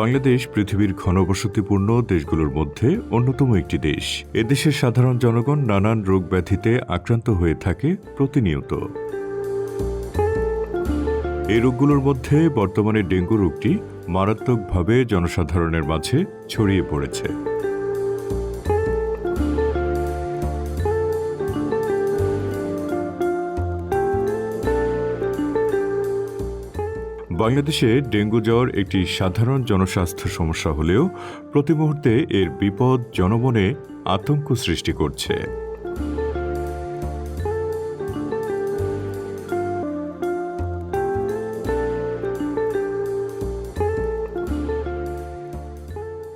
বাংলাদেশ পৃথিবীর ঘনবসতিপূর্ণ দেশগুলোর মধ্যে অন্যতম একটি দেশ। এদেশের সাধারণ জনগণ নানান রোগ ব্যাধিতে আক্রান্ত হয়ে থাকে প্রতিনিয়ত। এই রোগগুলোর মধ্যে বর্তমানে ডেঙ্গু রোগটি মারাত্মকভাবে জনসাধারণের মাঝে ছড়িয়ে পড়েছে। বাংলাদেশে ডেঙ্গু জ্বর একটি সাধারণ জনস্বাস্থ্য সমস্যা হলেও প্রতি মুহূর্তে এর বিপদ জনমনে আতঙ্ক সৃষ্টি করছে।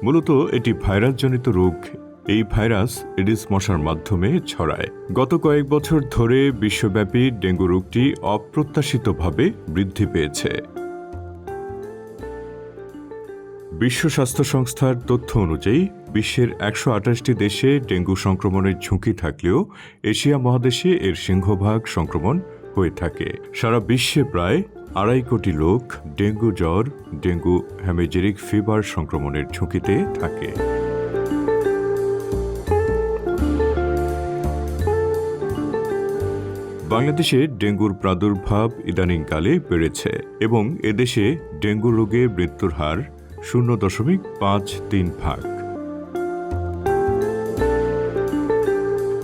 মূলত এটি ভাইরাসজনিত রোগ। এই ভাইরাস এডিস মশার মাধ্যমে ছড়ায়। গত কয়েক বছর ধরে বিশ্বব্যাপী ডেঙ্গু রোগটি অপ্রত্যাশিতভাবে বৃদ্ধি পেয়েছে। বিশ্ব স্বাস্থ্য সংস্থার তথ্য অনুযায়ী, বিশ্বের একশো আঠাশটি দেশে ডেঙ্গু সংক্রমণের ঝুঁকি থাকলেও এশিয়া মহাদেশে এর সিংহভাগ সংক্রমণ হয়ে থাকে। সারা বিশ্বে প্রায় আড়াই কোটি লোক ডেঙ্গু জ্বর, ডেঙ্গু হ্যামেজেরিক ফিভার সংক্রমণের ঝুঁকিতে থাকে। বাংলাদেশে ডেঙ্গুর প্রাদুর্ভাব ইদানিংকালে বেড়েছে এবং এদেশে ডেঙ্গু রোগে মৃত্যুর হার শূন্য দশমিক পাঁচ তিন ভাগ।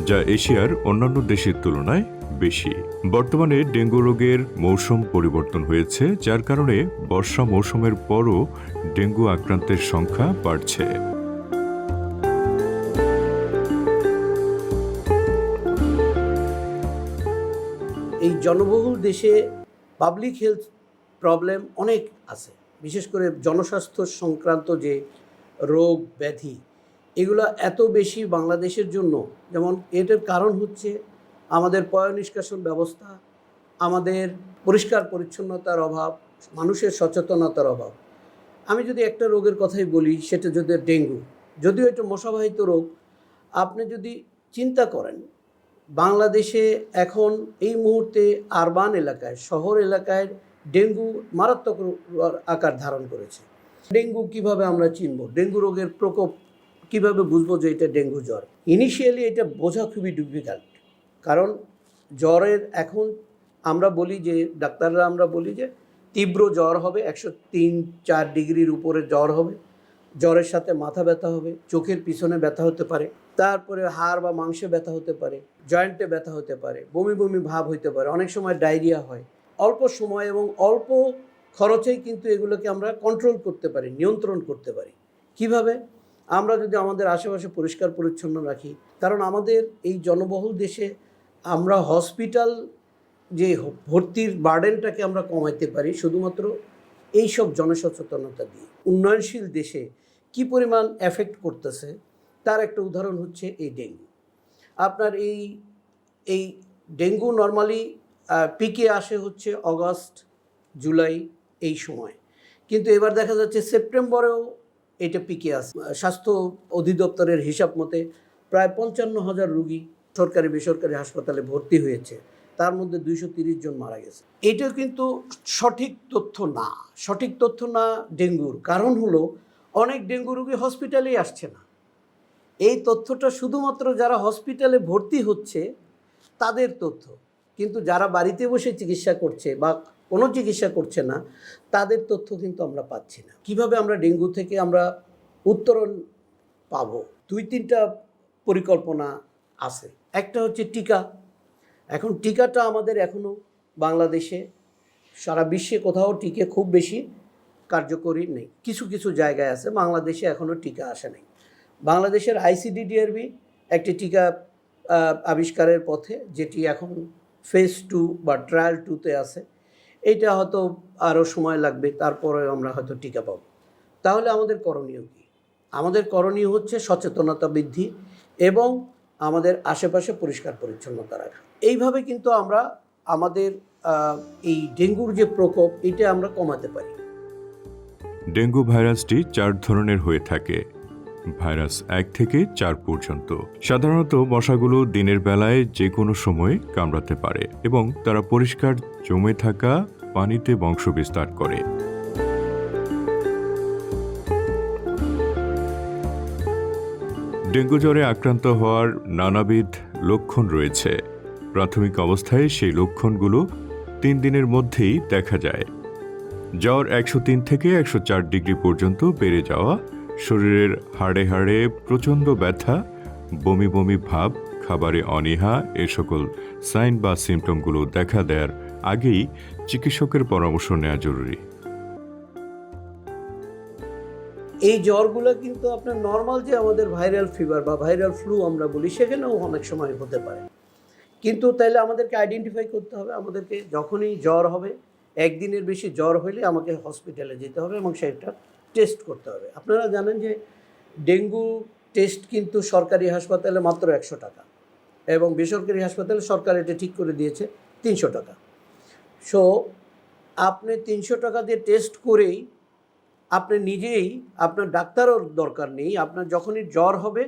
যা এশিয়ার অন্যান্য দেশের তুলনায় বেশি। বর্তমানে ডেঙ্গু রোগের মৌসুম পরিবর্তন হয়েছে, যার কারণে বর্ষা মৌসুমের পরও ডেঙ্গু আক্রান্তের সংখ্যা বাড়ছে। এই জনবহুল দেশে পাবলিক হেলথ প্রবলেম অনেক আছে। বিশেষ করে জনস্বাস্থ্য সংক্রান্ত যে রোগ, ব্যাধি, এগুলো এত বেশি বাংলাদেশের জন্য, যেমন এটার কারণ হচ্ছে আমাদের পয় নিষ্কাশন ব্যবস্থা, আমাদের পরিষ্কার পরিচ্ছন্নতার অভাব, মানুষের সচেতনতার অভাব। আমি যদি একটা রোগের কথাই বলি, সেটা যদি ডেঙ্গু, যদিও এটা মশাবাহিত রোগ, আপনি যদি চিন্তা করেন, বাংলাদেশে এখন এই মুহূর্তে আরবান এলাকায়, শহর এলাকায় ডেঙ্গু মারাত্মক আকার ধারণ করেছে। ডেঙ্গু কীভাবে আমরা চিনব? ডেঙ্গু রোগের প্রকোপ কীভাবে বুঝব যে এটা ডেঙ্গু জ্বর? ইনিশিয়ালি এটা বোঝা খুবই ডিফিকাল্ট কারণ জ্বরের এখন আমরা বলি যে, ডাক্তাররা আমরা বলি যে, তীব্র জ্বর হবে, একশো তিন চার ডিগ্রির উপরে জ্বর হবে, জ্বরের সাথে মাথা ব্যথা হবে, চোখের পিছনে ব্যথা হতে পারে, তারপরে হাড় বা মাংসে ব্যথা হতে পারে, জয়েন্টে ব্যথা হতে পারে, বমি বমি ভাব হইতে পারে, অনেক সময় ডায়রিয়া হয়। অল্প সময় এবং অল্প খরচেই কিন্তু এগুলোকে আমরা কন্ট্রোল করতে পারি, নিয়ন্ত্রণ করতে পারি। কীভাবে? আমরা যদি আমাদের আশেপাশে পরিষ্কার পরিচ্ছন্ন রাখি, কারণ আমাদের এই জনবহুল দেশে আমরা হসপিটাল যে ভর্তির বার্ডেনটাকে আমরা কমাইতে পারি, শুধুমাত্র এই সব জনসচেতনতা দিয়ে। উন্নয়নশীল দেশে কি পরিমাণ এফেক্ট করতেছে, তার একটা উদাহরণ হচ্ছে এই ডেঙ্গু। আপনার এই এই ডেঙ্গু নর্মালি পিকে আসে হচ্ছে অগস্ট, জুলাই এই সময়। কিন্তু এবার দেখা যাচ্ছে সেপ্টেম্বরেও এটা পিকে আসে। স্বাস্থ্য অধিদপ্তরের হিসাব মতে প্রায় পঞ্চান্ন হাজার রুগী সরকারি বেসরকারি হাসপাতালে ভর্তি হয়েছে। তার মধ্যে দুইশো তিরিশ জন মারা গেছে। এটা কিন্তু সঠিক তথ্য না। সঠিক তথ্য না ডেঙ্গুর। কারণ হলো অনেক ডেঙ্গু রুগী হসপিটালেই আসছে না। এই তথ্যটা শুধুমাত্র যারা হসপিটালে ভর্তি হচ্ছে, তাদের তথ্য। কিন্তু যারা বাড়িতে বসে চিকিৎসা করছে বা কোনো চিকিৎসা করছে না, তাদের তথ্য কিন্তু আমরা পাচ্ছি না। কীভাবে আমরা ডেঙ্গু থেকে আমরা উত্তরণ পাবো? দুই তিনটা পরিকল্পনা আছে। একটা হচ্ছে টিকা। এখন টিকাটা আমাদের এখনও বাংলাদেশে, সারা বিশ্বে কোথাও টিকে খুব বেশি কার্যকরী নেই। কিছু কিছু জায়গায় আছে, বাংলাদেশে এখনও টিকা আসে নাই। বাংলাদেশের আইসিডিডিআরবি একটি টিকা আবিষ্কারের পথে, যেটি এখন ফেজ টু বা ট্রায়াল টুতে আছে। এইটা হয়তো আরও সময় লাগবে তারপরে আমরা হয়তো টিকা পাব। তাহলে আমাদের করণীয় কী? আমাদের করণীয় হচ্ছে সচেতনতা বৃদ্ধি এবং আমাদের আশেপাশে পরিষ্কার পরিচ্ছন্নতা রাখা। এইভাবে কিন্তু আমরা আমাদের এই ডেঙ্গুর যে প্রকোপ এটা আমরা কমাতে পারি। ডেঙ্গু ভাইরাসটি চার ধরনের হয়ে থাকে। ভাইরাস এক থেকে চার পর্যন্ত। সাধারণত মশাগুলো দিনের বেলায় যে কোনো সময় কামড়াতে পারে এবং তারা পরিষ্কার জমে থাকা পানিতে বংশবিস্তার করে। ডেঙ্গু জ্বরে আক্রান্ত হওয়ার নানাবিধ লক্ষণ রয়েছে। প্রাথমিক অবস্থায় সেই লক্ষণগুলো তিন দিনের মধ্যেই দেখা যায়। জ্বর একশো তিন থেকে একশো চার ডিগ্রি পর্যন্ত বেড়ে যাওয়া শরীরের হাড়ে হাড়ে প্রচণ্ড ব্যথা, বমি বমি ভাব, খাবারে অনীহা এ সকল সাইন বা সিমটমগুলো দেখা দেওয়ার আগেই চিকিৎসকের পরামর্শ নেওয়া জরুরি। এই জ্বরগুলো কিন্তু আপনার নর্মাল যে আমাদের ভাইরাল ফিভার বা ভাইরাল ফ্লু আমরা বলি, সেখানেও অনেক সময় হতে পারে। কিন্তু তাহলে আমাদেরকে আইডেন্টিফাই করতে হবে, আমাদেরকে যখনই জ্বর হবে, একদিনের বেশি জ্বর হলে আমাকে হসপিটালে যেতে হবে এবং সেটা টেস্ট করতে হবে। আপনারা জানেন যে ডেঙ্গু টেস্ট কিন্তু সরকারি হাসপাতালে মাত্র একশো টাকা এবং বেসরকারি হাসপাতালে সরকার এটা ঠিক করে দিয়েছে তিনশো টাকা। সো আপনি তিনশো টাকা দিয়ে টেস্ট করেই আপনি নিজেই, আপনার ডাক্তারও দরকার নেই, আপনার যখনই জ্বর হবে,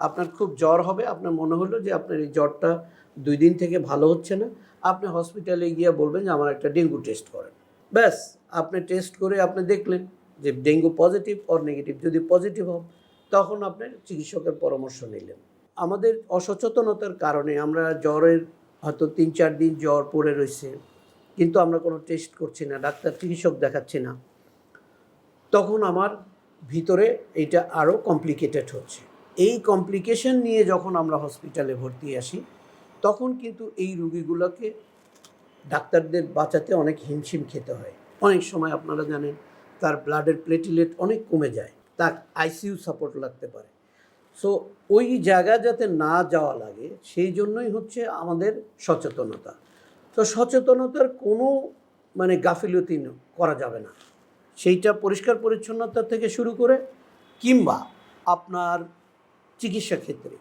আপনার খুব জ্বর হবে, আপনার মনে হলো যে আপনার এই জ্বরটা দুই দিন থেকে ভালো হচ্ছে না, আপনি হসপিটালে গিয়ে বলবেন যে আমার একটা ডেঙ্গু টেস্ট করেন। ব্যাস, আপনি টেস্ট করে আপনি দেখলেন যে ডেঙ্গু পজিটিভ অর নেগেটিভ যদি পজিটিভ হন তখন আপনি চিকিৎসকের পরামর্শ নিলেন। আমাদের অসচেতনতার কারণে আমরা জ্বরের হয়তো তিন চার দিন জ্বর পড়ে রয়েছে, কিন্তু আমরা কোনো টেস্ট করছি না, ডাক্তার চিকিৎসক দেখাচ্ছি না। তখন আমার ভিতরে এটা আরও কমপ্লিকেটেড হচ্ছে। এই কমপ্লিকেশন নিয়ে যখন আমরা হসপিটালে ভর্তি আসি, তখন কিন্তু এই রুগীগুলোকে ডাক্তারদের বাঁচাতে অনেক হিমশিম খেতে হয়। অনেক সময় আপনারা জানেন তার ব্লাডের প্লেটিলেট অনেক কমে যায়, তার আইসিইউ সাপোর্ট লাগতে পারে। সো ওই জায়গা যাতে না যাওয়া লাগে, সেই জন্যই হচ্ছে আমাদের সচেতনতা। তো সচেতনতার কোনো মানে গাফিলতি করা যাবে না। সেইটা পরিষ্কার পরিচ্ছন্নতা থেকে শুরু করে কিংবা আপনার চিকিৎসা ক্ষেত্রে।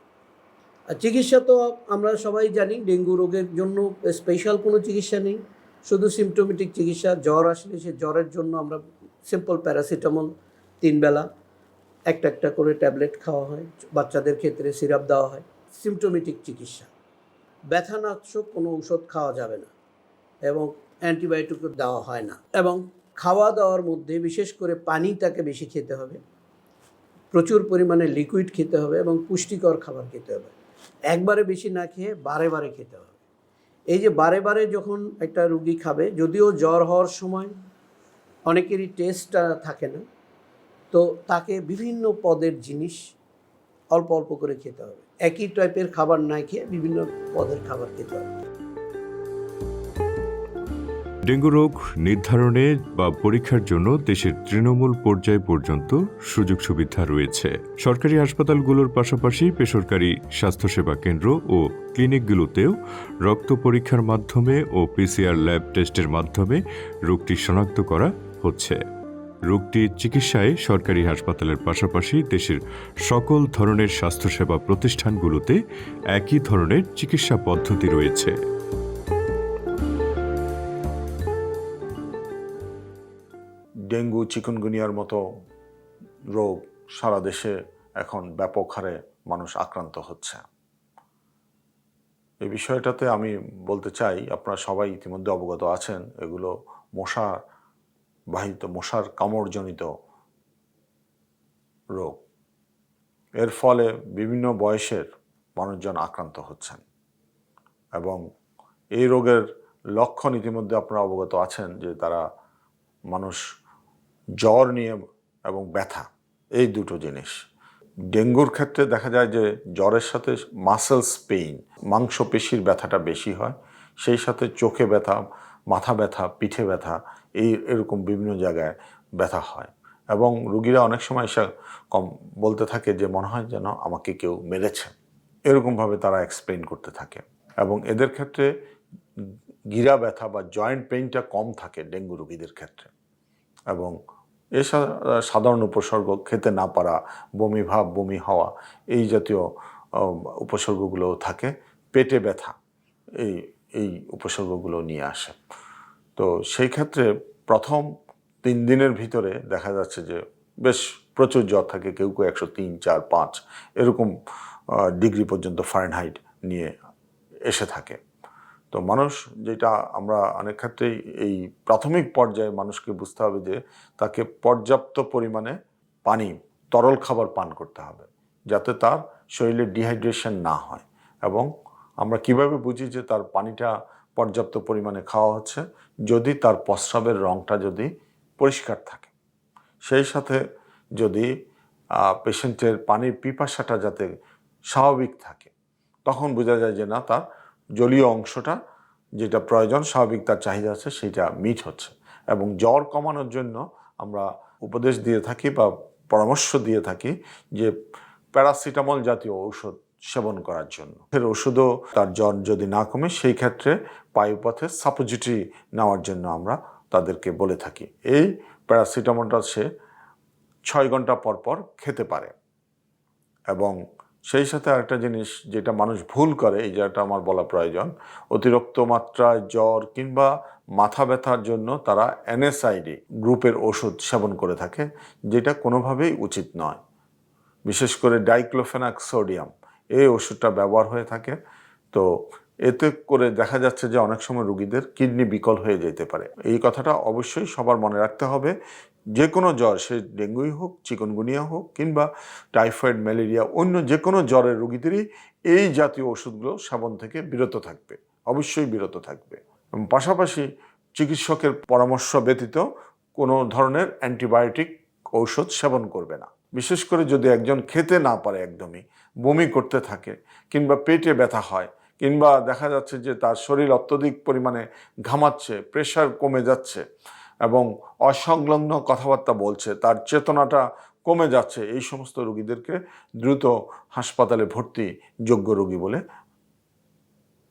আর চিকিৎসা তো আমরা সবাই জানি, ডেঙ্গু রোগের জন্য স্পেশাল কোনো চিকিৎসা নেই। শুধু সিমটোমেটিক চিকিৎসা, জ্বর আসলে সে জ্বরের জন্য আমরা সিম্পল প্যারাসিটামল তিন বেলা, একটা একটা করে ট্যাবলেট খাওয়া হয়, বাচ্চাদের ক্ষেত্রে সিরাপ দেওয়া হয় সিমটোমেটিক চিকিৎসা। ব্যথানাশক কোনো ঔষধ খাওয়া যাবে না এবং অ্যান্টিবায়োটিকও দেওয়া হয় না এবং খাওয়া দাওয়ার মধ্যে বিশেষ করে পানি তাকে বেশি খেতে হবে, প্রচুর পরিমাণে লিকুইড খেতে হবে এবং পুষ্টিকর খাবার খেতে হবে। একবারে বেশি না খেয়ে বারে বারে খেতে হবে। এই যে বারে বারে যখন একটা রুগী খাবে, যদিও জ্বর হওয়ার সময় অনেকেরই টেস্টটা থাকে না। তো তাকে বিভিন্ন পদের জিনিস অল্প অল্প করে খেতে হবে। একই টাইপের খাবার না খেয়ে বিভিন্ন পদের খাবার খেতে হবে। ডেঙ্গু রোগ নির্ধারণে বা পরীক্ষার জন্য দেশের তৃণমূল পর্যায় পর্যন্ত সুযোগ সুবিধা রয়েছে। সরকারি হাসপাতালগুলোর পাশাপাশি বেসরকারি স্বাস্থ্যসেবা কেন্দ্র ও ক্লিনিকগুলোতেও রক্ত পরীক্ষার মাধ্যমে ও পিসিআর ল্যাব টেস্টের মাধ্যমে রোগটি শনাক্ত করা হচ্ছে রোগটির চিকিৎসায় সরকারি হাসপাতালের পাশাপাশি দেশের সকল ধরনের স্বাস্থ্যসেবা প্রতিষ্ঠানগুলোতে একই ধরনের চিকিৎসা পদ্ধতি রয়েছে। ডেঙ্গু, চিকুনগুনিয়ার মতো রোগ সারা দেশে এখন ব্যাপক হারে মানুষ আক্রান্ত হচ্ছে। এই বিষয়টাতে আমি বলতে চাই, আপনারা সবাই ইতিমধ্যে অবগত আছেন, এগুলো মশা বাহিত মশার কামড়জনিত রোগ। এর ফলে বিভিন্ন বয়সের মানুষজন আক্রান্ত হচ্ছেন এবং এই রোগের লক্ষণ ইতিমধ্যে আপনারা অবগত আছেন যে তারা মানুষ জ্বর নিয়ে এবং ব্যথা, এই দুটো জিনিস। ডেঙ্গুর ক্ষেত্রে দেখা যায় যে জ্বরের সাথে মাসেলস পেইন মাংসপেশির ব্যথাটা বেশি হয়, সেই সাথে চোখে ব্যথা, মাথা ব্যথা, পিঠে ব্যথা এই এরকম বিভিন্ন জায়গায় ব্যথা হয়। এবং রুগীরা অনেক সময় এসে কম বলতে থাকে যে মনে হয় যেন আমাকে কেউ মেরেছে। এরকমভাবে তারা এক্সপ্লেন করতে থাকে। এবং এদের ক্ষেত্রে গিরা ব্যথা বা জয়েন্ট পেইনটা কম থাকে ডেঙ্গু রোগীদের ক্ষেত্রে। এবং এ সাধারণ উপসর্গ খেতে না পারা বমি ভাব বমি হওয়া এই জাতীয় আহ, উপসর্গগুলো থাকে। পেটে ব্যথা এই এই উপসর্গগুলো নিয়ে আসে। তো সেই ক্ষেত্রে প্রথম তিন দিনের ভিতরে দেখা যাচ্ছে যে বেশ প্রচুর জ্বর থাকে, কেউ কেউ একশো তিন, চার, পাঁচ এরকম ডিগ্রি পর্যন্ত ফারেনহাইট নিয়ে এসে থাকে। তো মানুষ যেটা আমরা অনেক ক্ষেত্রেই এই প্রাথমিক পর্যায়ে মানুষকে বুঝতে হবে যে তাকে পর্যাপ্ত পরিমাণে পানি, তরল খাবার পান করতে হবে, যাতে তার শরীরে ডিহাইড্রেশন না হয়। এবং আমরা কীভাবে বুঝি যে তার পানিটা পর্যাপ্ত পরিমাণে খাওয়া হচ্ছে, যদি তার প্রস্রাবের রঙটা যদি পরিষ্কার থাকে। সেই সাথে যদি পেশেন্টের পানির পিপাসাটা যাতে স্বাভাবিক থাকে, তখন বোঝা যায় যে না, তার জলীয় অংশটা যেটা প্রয়োজন, স্বাভাবিক তার চাহিদা আছে, সেটা মিট হচ্ছে। এবং জ্বর কমানোর জন্য আমরা উপদেশ দিয়ে থাকি বা পরামর্শ দিয়ে থাকি যে প্যারাসিটামল জাতীয় ঔষধ সেবন করার জন্য। ফের ওষুধও তার জ্বর যদি না কমে, সেই ক্ষেত্রে বায়ুপথে সাপোজিটরি নেওয়ার জন্য আমরা তাদেরকে বলে থাকি। এই প্যারাসিটামলটা সে ছয় ঘণ্টা পর পর খেতে পারে। এবং সেই সাথে আরেকটা জিনিস যেটা মানুষ ভুল করে, এই যেটা আমার বলা প্রয়োজন, অতিরিক্ত মাত্রায় জ্বর কিংবা মাথা ব্যথার জন্য তারা এনএসআইডি গ্রুপের ওষুধ সেবন করে থাকে, যেটা কোনোভাবেই উচিত নয়। বিশেষ করে ডাইক্লোফেনাক সোডিয়াম। এই ওষুধটা ব্যবহার হয়ে থাকে। তো এতে করে দেখা যাচ্ছে যে অনেক সময় রুগীদের কিডনি বিকল হয়ে যেতে পারে। এই কথাটা অবশ্যই সবার মনে রাখতে হবে। যে কোনো জ্বর, সে ডেঙ্গুই হোক, চিকনগুনিয়া হোক কিংবা টাইফয়েড, ম্যালেরিয়া, অন্য যে কোনো জ্বরের রুগীদেরই এই জাতীয় ওষুধগুলো সেবন থেকে বিরত থাকবে। অবশ্যই বিরত থাকবে। পাশাপাশি চিকিৎসকের পরামর্শ ব্যতীত কোনো ধরনের অ্যান্টিবায়োটিক ঔষধ সেবন করবে না। বিশেষ করে যদি একজন খেতে না পারে একদমই বমি করতে থাকে, কিংবা পেটে ব্যথা হয়, কিংবা দেখা যাচ্ছে যে তার শরীর অত্যধিক পরিমাণে ঘামাচ্ছে প্রেশার কমে যাচ্ছে এবং অসংলগ্ন কথাবার্তা বলছে, তার চেতনাটা কমে যাচ্ছে, এই সমস্ত রোগীদেরকে দ্রুত হাসপাতালে ভর্তি যোগ্য রোগী বলে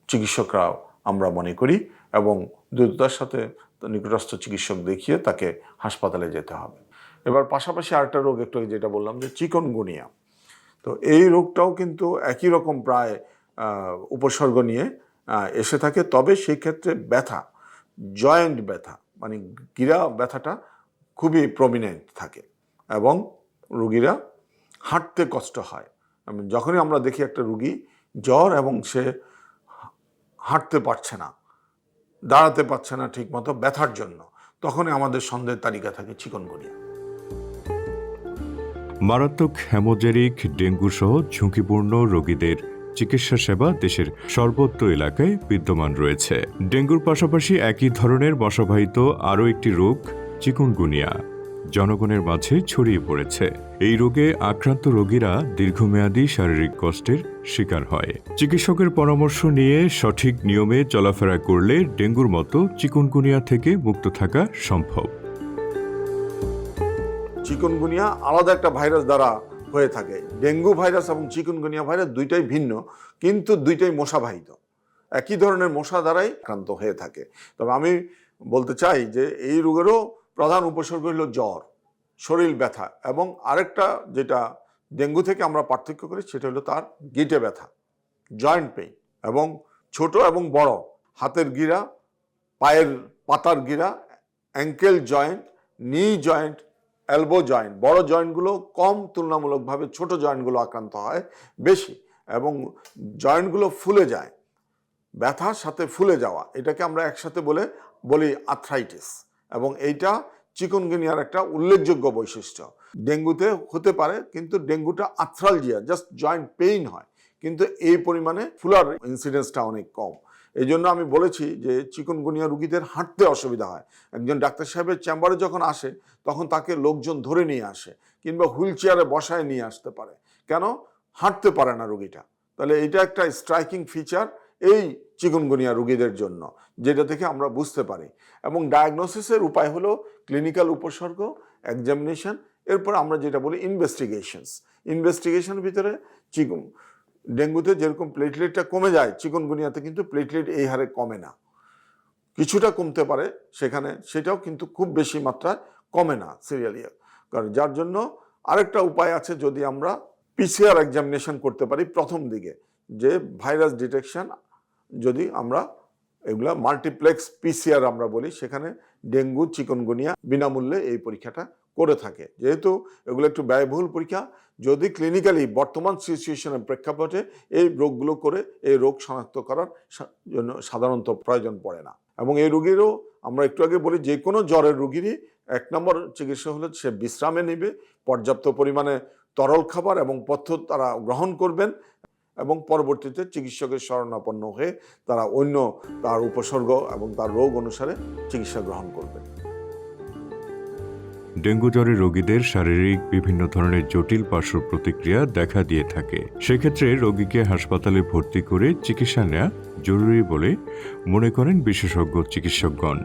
চিকিৎসকরা আমরা মনে করি এবং দ্রুততার সাথে নিকটস্থ চিকিৎসক দেখিয়ে তাকে হাসপাতালে যেতে হবে। এবার পাশাপাশি আরেকটা রোগ, একটু যেটা বললাম যে চিকনগুনিয়া। তো এই রোগটাও কিন্তু একই রকম প্রায় উপসর্গ নিয়ে এসে থাকে। তবে সেই ক্ষেত্রে ব্যথা, জয়েন্ট ব্যথা মানে গিরা ব্যথাটা খুবই প্রমিনেন্ট থাকে এবং রুগীরা হাঁটতে কষ্ট হয়। যখনই আমরা দেখি একটা রুগী জ্বর এবং সে হাঁটতে পারছে না, দাঁড়াতে পারছে না ঠিকমতো ব্যথার জন্য, তখনই আমাদের সন্দেহের তালিকা থাকে চিকনগুনিয়া। মারাত্মক হ্যামোজেরিক ডেঙ্গু সহ ঝুঁকিপূর্ণ রোগীদের চিকিৎসা সেবা দেশের সর্বত্র এলাকায় বিদ্যমান রয়েছে। ডেঙ্গুর পাশাপাশি একই ধরনের মশাবাহিত আরও একটি রোগ, চিকুনগুনিয়া। জনগণের মাঝে ছড়িয়ে পড়েছে। এই রোগে আক্রান্ত রোগীরা দীর্ঘমেয়াদী শারীরিক কষ্টের শিকার হয়। চিকিৎসকের পরামর্শ নিয়ে সঠিক নিয়মে চলাফেরা করলে ডেঙ্গুর মতো চিকুনগুনিয়া থেকে মুক্ত থাকা সম্ভব। চিকুনগুনিয়া আলাদা একটা ভাইরাস দ্বারা হয়ে থাকে। ডেঙ্গু ভাইরাস এবং চিকুনগুনিয়া ভাইরাস দুইটাই ভিন্ন, কিন্তু দুইটাই মশাবাহিত। একই ধরনের মশা দ্বারাই আক্রান্ত হয়ে থাকে। তবে আমি বলতে চাই যে এই রোগেরও প্রধান উপসর্গ হলো জ্বর, শরীর ব্যথা এবং আরেকটা যেটা ডেঙ্গু থেকে আমরা পার্থক্য করি সেটা হলো তার গিটে ব্যথা, জয়েন্ট পেইন এবং ছোট এবং বড়, হাতের গিরা, পায়ের পাতার গিরা, ankle joint, knee joint elbow joint বড় জয়েন্টগুলো কম তুলনামূলকভাবে ছোট জয়েন্টগুলো আক্রান্ত হয় বেশি এবং জয়েন্টগুলো ফুলে যায়, ব্যথার সাথে ফুলে যাওয়া, এটাকে আমরা একসাথে বলে, বলি আর্থ্রাইটিস এবং এইটা চিকনগুনিয়ার একটা উল্লেখযোগ্য বৈশিষ্ট্য। ডেঙ্গুতে হতে পারে, কিন্তু ডেঙ্গুটা আর্থ্রালজিয়া জাস্ট জয়েন্ট পেইন হয়, কিন্তু এই পরিমাণে ফুলার ইনসিডেন্সটা অনেক কম। এই জন্য আমি বলেছি যে চিকনগুনিয়া রুগীদের হাঁটতে অসুবিধা হয়। একজন ডাক্তার সাহেবের চেম্বারে যখন আসে, তখন তাকে লোকজন ধরে নিয়ে আসে কিংবা হুইল চেয়ারে বসায় নিয়ে আসতে পারে। কেন? হাঁটতে পারে না রুগীটা। তাহলে এটা একটা স্ট্রাইকিং ফিচার এই চিকনগুনিয়া রুগীদের জন্য, যেটা থেকে আমরা বুঝতে পারি। এবং ডায়াগনোসিসের উপায় হলো ক্লিনিক্যাল উপসর্গ এক্সামিনেশন এরপর আমরা যেটা বলি ইনভেস্টিগেশনস ইনভেস্টিগেশনের ভিতরে চিকুন ডেঙ্গুতে যেরকম প্লেটলেটটা কমে যায় চিকনগুনিয়াতে, কিন্তু প্লেটলেট এই হারে কমে না। কিছুটা কমতে পারে সেখানে, সেটাও কিন্তু খুব বেশি মাত্রায় কমে না সিরিয়ালি কারণ যার জন্য আরেকটা উপায় আছে যদি আমরা পিসিআর এক্সামিনেশন করতে পারি প্রথম দিকে, যে ভাইরাস ডিটেকশন যদি আমরা এগুলা মাল্টিপ্লেক্স পিসিআর আমরা বলি, সেখানে ডেঙ্গু, চিকনগুনিয়া বিনামূল্যে এই পরীক্ষাটা করে থাকে। যেহেতু এগুলো একটু ব্যয়বহুল পরীক্ষা যদি ক্লিনিক্যালি বর্তমান সিচুয়েশনের প্রেক্ষাপটে এই রোগগুলো করে এই রোগ শনাক্ত করার জন্য সাধারণত প্রয়োজন পড়ে না। এবং এই রোগীরও আমরা একটু আগে বলি যে কোনো জ্বরের রুগীরই এক নম্বর চিকিৎসা হলে সে বিশ্রামে নেবে, পর্যাপ্ত পরিমাণে তরল খাবার এবং পথ্য তারা গ্রহণ করবেন এবং পরবর্তীতে চিকিৎসকের শরণাপন্ন হয়ে তারা অন্য তার উপসর্গ এবং তার রোগ অনুসারে চিকিৎসা গ্রহণ করবেন। ডেঙ্গু জ্বরে রোগীদের শারীরিক বিভিন্ন ধরনের জটিল পার্শ্ব প্রতিক্রিয়া দেখা দিয়ে থাকে। সেক্ষেত্রে রোগীকে হাসপাতালে ভর্তি করে চিকিৎসা নেওয়া জরুরি বলে মনে করেন বিশেষজ্ঞ চিকিৎসকগণ।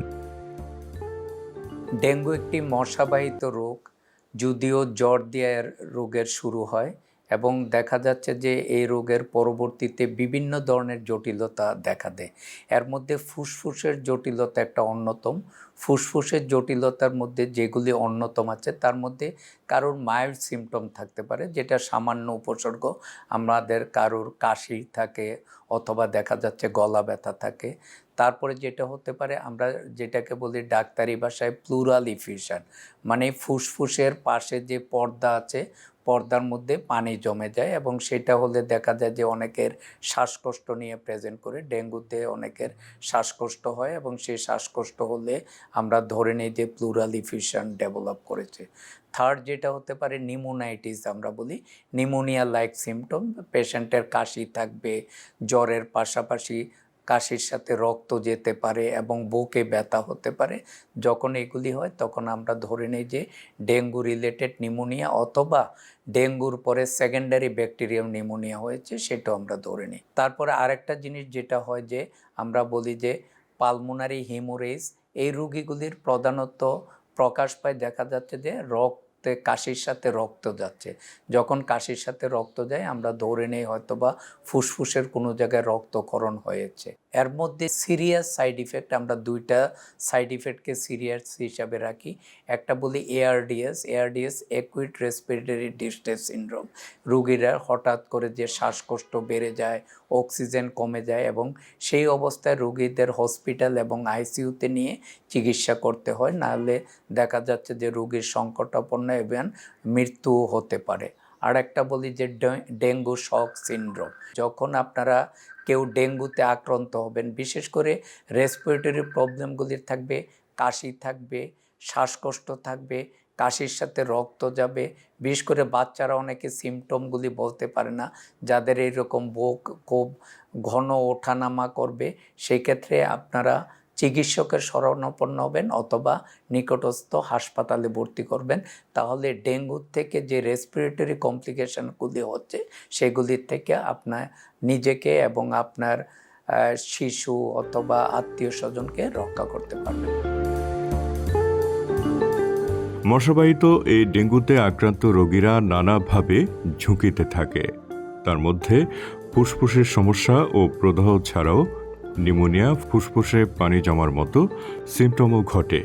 ডেঙ্গু একটি মশাবাহিত রোগ, যদিও জ্বর দিয়ে রোগের শুরু হয়। এবং দেখা যাচ্ছে যে এই রোগের পরবর্তীতে বিভিন্ন ধরনের জটিলতা দেখা দেয়। এর মধ্যে ফুসফুসের জটিলতা একটা অন্যতম। ফুসফুসের জটিলতার মধ্যে যেগুলি অন্যতম আছে, তার মধ্যে কারোর মাইল্ড সিমটম থাকতে পারে, যেটা সামান্য উপসর্গ। আমাদের কারোর কাশি থাকে অথবা দেখা যাচ্ছে গলা ব্যথা থাকে। তারপরে যেটা হতে পারে, আমরা যেটাকে বলি ডাক্তারি ভাষায় প্লুরাল ইফিউশন মানে ফুসফুসের পাশে যে পর্দা আছে পর্দার মধ্যে পানি জমে যায় এবং সেটা হলে দেখা যায় যে অনেকের শ্বাসকষ্ট নিয়ে প্রেজেন্ট করে ডেঙ্গুতে অনেকের শ্বাসকষ্ট হয় এবং সেই শ্বাসকষ্ট হলে আমরা ধরে নিই যে প্লুরাল ইফিউশন ডেভেলপ করেছে। থার্ড যেটা হতে পারে নিমোনাইটিস আমরা বলি। নিমোনিয়া লাইক সিমটম পেশেন্টের কাশি থাকবে, জ্বরের পাশাপাশি কাশির সাথে রক্ত যেতে পারে এবং বুকে ব্যথা হতে পারে, যখন এগুলি হয় তখন আমরা ধরে নিই যে ডেঙ্গু রিলেটেড নিমোনিয়া অথবা ডেঙ্গুর পরে সেকেন্ডারি ব্যাকটেরিয়াম নিমোনিয়া হয়েছে সেটাও আমরা ধরে নিই। তারপরে আরেকটা জিনিস যেটা হয় যে আমরা বলি যে পালমোনারি হিমোরেজ এই রোগীগুলির প্রধানত প্রকাশ পায় দেখা যাচ্ছে যে রক্তে কাশির সাথে রক্ত যাচ্ছে। যখন কাশির সাথে রক্ত যায়, আমরা ধরে নেই হয়তো বা ফুসফুসের কোনো জায়গায় রক্তকরণ হয়েছে। এর মধ্যে সিরিয়াস সাইড ইফেক্ট, আমরা দুইটা সাইড ইফেক্টকে সিরিয়াস হিসাবে রাখি। একটা বলি ARDS ARDS acute respiratory distress syndrome রুগীরা হঠাৎ করে যে শ্বাসকষ্ট বেড়ে যায় অক্সিজেন কমে যায় এবং সেই অবস্থায় রুগীদের হসপিটাল এবং আইসিইউতে নিয়ে চিকিৎসা করতে হয়। নাহলে দেখা যাচ্ছে যে রুগীর সংকটাপন্ন এবং মৃত্যু হতে পারে। আর একটা বলি যে ডেঙ্গু শক সিনড্রোম। যখন আপনারা কেউ ডেঙ্গুতে আক্রান্ত হবেন, বিশেষ করে রেসপিরেটরি প্রবলেমগুলির থাকবে, কাশি থাকবে, শ্বাসকষ্ট থাকবে কাশির সাথে রক্ত যাবে। বিশেষ করে বাচ্চারা অনেকে সিমটমগুলি বলতে পারে না। যাদের এইরকম বুক, খুব ঘন ওঠানামা করবে সেই ক্ষেত্রে আপনারা চিকিৎসকের শরণাপন্ন হবেন অথবা নিকটস্থ হাসপাতালে ভর্তি করবেন। তাহলে ডেঙ্গুর থেকে যে রেসপিরেটরি কমপ্লিকেশনগুলি হচ্ছে সেগুলির থেকে আপনার নিজেকে এবং আপনার শিশু অথবা আত্মীয় স্বজনকে রক্ষা করতে পারবেন। মশাবাহিত এই ডেঙ্গুতে আক্রান্ত রোগীরা নানাভাবে ঝুঁকিতে থাকে। তার মধ্যে ফুসফুসের সমস্যা ও প্রদাহ ছাড়াও নিউমোনিয়া ফুসফুসে পানি জমার মতো সিমটমও ঘটে।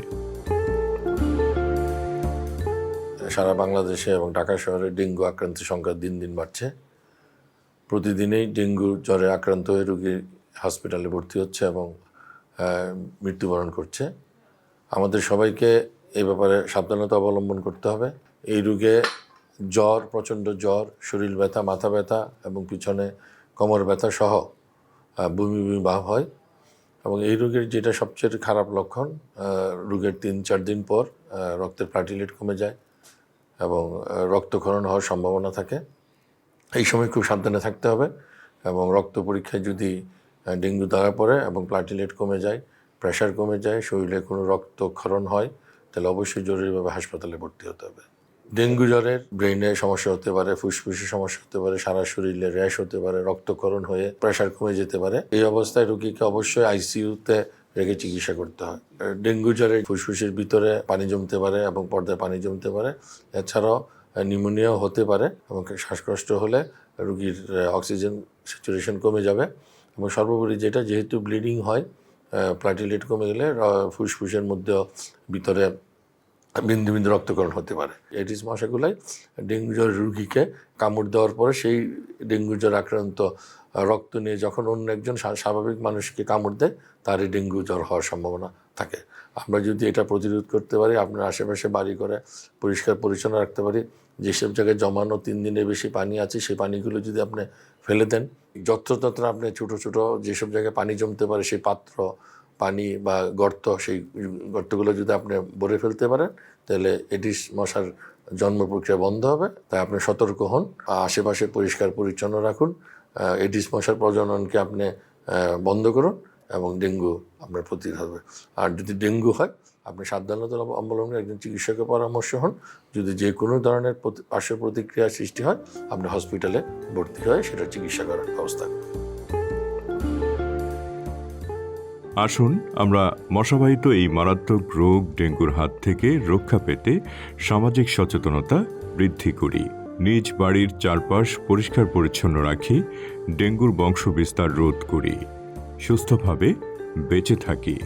সারা বাংলাদেশে এবং ঢাকা শহরে ডেঙ্গু আক্রান্তের সংখ্যা দিন দিন বাড়ছে। প্রতিদিনেই ডেঙ্গু জ্বরে আক্রান্ত হয়ে রোগী হসপিটালে ভর্তি হচ্ছে এবং মৃত্যুবরণ করছে। আমাদের সবাইকে এই ব্যাপারে সাবধানতা অবলম্বন করতে হবে। এই রোগে জ্বর, প্রচণ্ড জ্বর, শরীর ব্যথা, মাথা ব্যথা এবং পিছনে কোমর ব্যথা সহ বমি বমি ভাব হয়। এবং এই রোগের যেটা সবচেয়ে খারাপ লক্ষণ রোগের তিন চার দিন পর রক্তের প্লাটিলেট কমে যায় এবং রক্তক্ষরণ হওয়ার সম্ভাবনা থাকে। এই সময় খুব সাবধানে থাকতে হবে এবং রক্ত পরীক্ষায় যদি ডেঙ্গু ধরা পড়ে এবং প্লাটিলেট কমে যায়, প্রেশার কমে যায়, শরীরে কোনো রক্তক্ষরণ হয় তাহলে অবশ্যই জরুরিভাবে হাসপাতালে ভর্তি হতে হবে। ডেঙ্গু জ্বরের ব্রেনে সমস্যা হতে পারে ফুসফুসে সমস্যা হতে পারে, সারা শরীরে র্যাশ হতে পারে রক্তকরণ হয়ে প্রেশার কমে যেতে পারে। এই অবস্থায় রোগীকে অবশ্যই আইসিইউতে রেখে চিকিৎসা করতে হয়। ডেঙ্গু জ্বরে ফুসফুসের ভিতরে পানি জমতে পারে এবং পর্দায় পানি জমতে পারে। এছাড়াও নিউমোনিয়াও হতে পারে এবং শ্বাসকষ্ট হলে রুগীর অক্সিজেন স্যাচুরেশন কমে যাবে। এবং সর্বোপরি যেটা, যেহেতু ব্লিডিং হয় প্লাটিলেট কমে গেলে ফুসফুসের মধ্যেও ভিতরে বিন্দু বিন্দু রক্তকরণ হতে পারে। এডিস মশাগুলাই ডেঙ্গু জ্বর রুগীকে কামড় দেওয়ার পরে সেই ডেঙ্গু জ্বর আক্রান্ত রক্ত নিয়ে যখন অন্য একজন স্বা- স্বাভাবিক মানুষকে কামড় দেয়, তারই ডেঙ্গু জ্বর হওয়ার সম্ভাবনা থাকে। আমরা যদি এটা প্রতিরোধ করতে পারি, আপনার আশেপাশে বাড়ি করে পরিষ্কার পরিচ্ছন্ন রাখতে পারি, যেসব জায়গায় জমানো তিন দিনের বেশি পানি আছে, সেই পানিগুলো যদি আপনি ফেলে দেন, যত্রতত্র আপনি ছোটো ছোটো যেসব জায়গায় পানি জমতে পারে, সেই পাত্র পানি বা গর্ত, সেই গর্তগুলো যদি আপনি ভরে ফেলতে পারেন, তাহলে এডিস মশার জন্ম প্রক্রিয়া বন্ধ হবে। তাই আপনি সতর্ক হন। আশেপাশে পরিষ্কার পরিচ্ছন্ন রাখুন। এডিস মশার প্রজননকে আপনি বন্ধ করুন এবং ডেঙ্গু আপনার প্রতিরোধ হবে। আর যদি ডেঙ্গু হয়, আপনি সাবধানতা অবলম্বনে একজন চিকিৎসকের পরামর্শ হন। যদি যে কোনো ধরনের পার্শ্ব প্রতিক্রিয়া সৃষ্টি হয়, আপনি হসপিটালে ভর্তি হয়ে সেটা চিকিৎসা করার ব্যবস্থা করুন। আসুন, আমরা মশাবাহিত এই মারাত্মক রোগ ডেঙ্গুর হাত থেকে রক্ষা পেতে সামাজিক সচেতনতা বৃদ্ধি করি। নিজ বাড়ির চারপাশ পরিষ্কার পরিচ্ছন্ন রাখি, ডেঙ্গুর বংশবিস্তার রোধ করি। সুস্থভাবে বেঁচে থাকি।